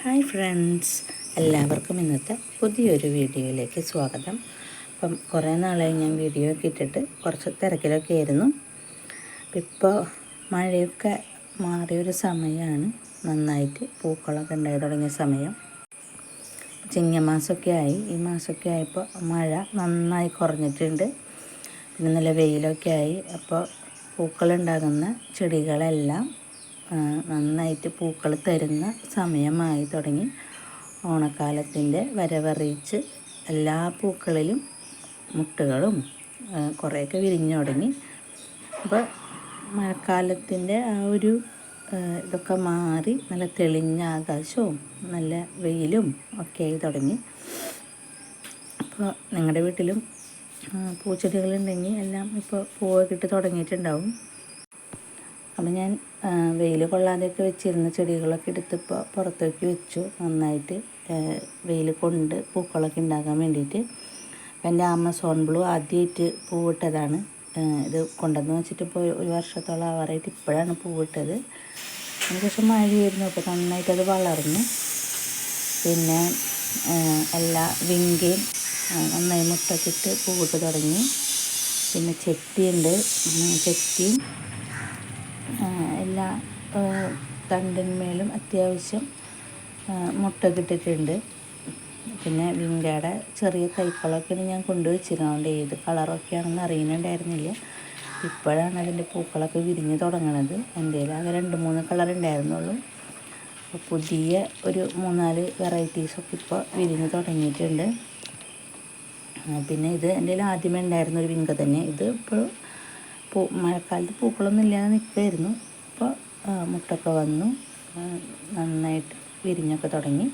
Hi friends. എല്ലാവർക്കും ഇന്നത്തെ പുതിയൊരു വീഡിയോയിലേക്ക് സ്വാഗതം. അപ്പം കുറേ നാളായി ഞാൻ വീഡിയോ ഒക്കെ ഇട്ടിട്ട് കുറച്ച് തിരക്കിലൊക്കെ ആയിരുന്നു. ഇപ്പോൾ മഴയൊക്കെ മാറിയൊരു സമയമാണ് നന്നായിട്ട് പൂക്കളൊക്കെ ഉണ്ടായി തുടങ്ങിയ സമയം. ചിങ്ങമാസമൊക്കെ ആയി. ഈ മാസമൊക്കെ ആയപ്പോൾ മഴ നന്നായി കുറഞ്ഞിട്ടുണ്ട്. പിന്നെ നല്ല വെയിലൊക്കെ ആയി. അപ്പോൾ പൂക്കളുണ്ടാകുന്ന ചെടികളെല്ലാം നന്നായിട്ട് പൂക്കൾ തരുന്ന സമയമായി തുടങ്ങി. ഓണക്കാലത്തിന്റെ വരവറിയിച്ച് എല്ലാ പൂക്കളിലും മുട്ടുകളും കുറേയൊക്കെ വിരിഞ്ഞു തുടങ്ങി. അപ്പോൾ മഴക്കാലത്തിന്റെ ആ ഒരു ഇതൊക്കെ മാറി നല്ല തെളിഞ്ഞ ആകാശവും നല്ല വെയിലും ഒക്കെ ആയി തുടങ്ങി. അപ്പോൾ നിങ്ങളുടെ വീട്ടിലും പൂച്ചെടികളുണ്ടെങ്കിൽ എല്ലാം ഇപ്പോൾ പൂവൊക്കെ ഇട്ട് തുടങ്ങിയിട്ടുണ്ടാവും. അപ്പം ഞാൻ വെയിൽ കൊള്ളാതെയൊക്കെ വെച്ചിരുന്ന ചെടികളൊക്കെ എടുത്തിപ്പോൾ പുറത്തേക്ക് വെച്ചു. നന്നായിട്ട് വെയിൽ കൊണ്ട് പൂക്കളൊക്കെ ഉണ്ടാക്കാൻ വേണ്ടിയിട്ട്. അപ്പം എന്റെ ആമസോൺ ബ്ലൂ ആദ്യമായിട്ട് പൂവിട്ടതാണ്. ഇത് കൊണ്ടുവന്ന് വെച്ചിട്ട് ഇപ്പോൾ ഒരു വർഷത്തോളം ആവാറായിട്ട് ഇപ്പോഴാണ് പൂവിട്ടത്. അതിനുശേഷം മഴയായിരുന്നു അപ്പോൾ നന്നായിട്ട് വളർന്നു. പിന്നെ എല്ലാ വിങ്കയും നന്നായി മുട്ടക്കിട്ട് പൂവിട്ട് തുടങ്ങി. പിന്നെ ചെത്തിയുണ്ട് ചെത്തിയും എല്ലാ തണ്ടിന്മേലും അത്യാവശ്യം മുട്ട കിട്ടിയിട്ടുണ്ട്. പിന്നെ വിങ്കയുടെ ചെറിയ തൈക്കളൊക്കെയാണ് ഞാൻ കൊണ്ടുവച്ചിരുന്നത് അതുകൊണ്ട് ഏത് കളറൊക്കെയാണെന്ന് അറിയുന്നുണ്ടായിരുന്നില്ല. ഇപ്പോഴാണ് അതിന്റെ പൂക്കളൊക്കെ വിരിഞ്ഞ് തുടങ്ങണത്. എന്തേലും ആകെ രണ്ട് മൂന്ന് കളർ ഉണ്ടായിരുന്നുള്ളൂ. അപ്പോൾ പുതിയ ഒരു മൂന്നാൽ വെറൈറ്റീസൊക്കെ ഇപ്പോൾ വിരിഞ്ഞ് തുടങ്ങിയിട്ടുണ്ട്. പിന്നെ ഇത് എന്റെ ആദ്യമേ ഉണ്ടായിരുന്ന ഒരു വിങ്ക തന്നെ. ഇത് ഇപ്പോൾ പൂ മഴക്കാലത്ത് പൂക്കളൊന്നും ഇല്ലാതെ നിൽക്കുമായിരുന്നു ഇപ്പോൾ മുട്ടൊക്കെ വന്നു. നന്നായിട്ട് വിരിഞ്ഞൊക്കെ തുടങ്ങി.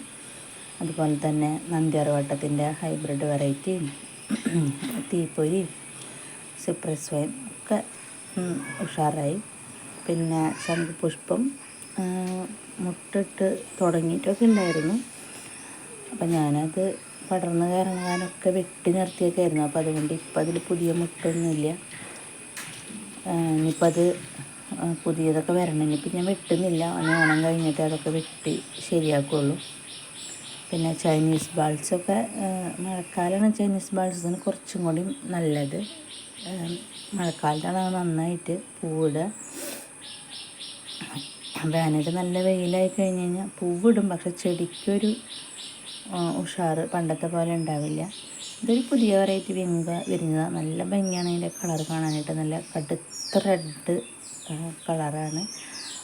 അതുപോലെ തന്നെ നന്ദ്യാർവട്ടത്തിന്റെ ഹൈബ്രിഡ് വെറൈറ്റിയും തീപ്പൊരി സിപ്രസ് വൈൻ ഒക്കെ ഉഷാറായി. പിന്നെ ശംഖുപുഷ്പം മുട്ടിട്ട് തുടങ്ങിയിട്ടൊക്കെ ഉണ്ടായിരുന്നു. അപ്പം ഞാനത് പടർന്ന് കയറങ്ങാനൊക്കെ വെട്ടി നിർത്തിയൊക്കെ ആയിരുന്നു. അപ്പോൾ അതുകൊണ്ട് ഇപ്പം അതിൽ പുതിയ മുട്ടൊന്നുമില്ല. ഇനിയിപ്പോൾ അത് പുതിയതൊക്കെ വരണം. ഇനിയിപ്പോൾ ഞാൻ വെട്ടുന്നില്ല. അങ്ങനെ ഓണം കഴിഞ്ഞിട്ട് അതൊക്കെ വെട്ടി ശരിയാക്കുള്ളൂ. പിന്നെ ചൈനീസ് ബാൾസൊക്കെ മഴക്കാലമാണ് ചൈനീസ് ബാൾസിന് കുറച്ചും കൂടി നല്ലത്. മഴക്കാലത്താണ് നന്നായിട്ട് പൂവിടുക വേനൽ നല്ല വെയിലായി കഴിഞ്ഞ് കഴിഞ്ഞാൽ പൂവിടും. പക്ഷെ ചെടിക്കൊരു ഉഷാറ് പണ്ടത്തെ പോലെ ഉണ്ടാവില്ല. ഇതൊരു പുതിയ വെറൈറ്റി വിങ്ക വിരിഞ്ഞതാണ് നല്ല ഭംഗിയാണ് അതിന്റെ കളർ കാണാനായിട്ട്. നല്ല കടുത്ത റെഡ് കളറാണ്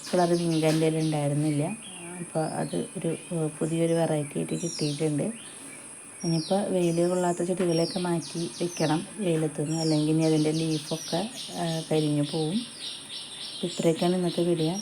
കളർ വിങ്കന്റെ ഉണ്ടായിരുന്നില്ല. അപ്പോൾ അത് ഒരു പുതിയൊരു വെറൈറ്റി ആയിട്ട് കിട്ടിയിട്ടുണ്ട്. ഇനിയിപ്പോൾ വെയിൽ കൊള്ളാത്ത ചെടികളെയൊക്കെ മാറ്റി വെക്കണം. വെയിലത്തുനിന്ന് അല്ലെങ്കിൽ ഇനി അതിന്റെ ലീഫൊക്കെ കരിഞ്ഞു പോവും. ഇത്രയൊക്കെയാണ് ഇന്നത്തെ വീഡിയോ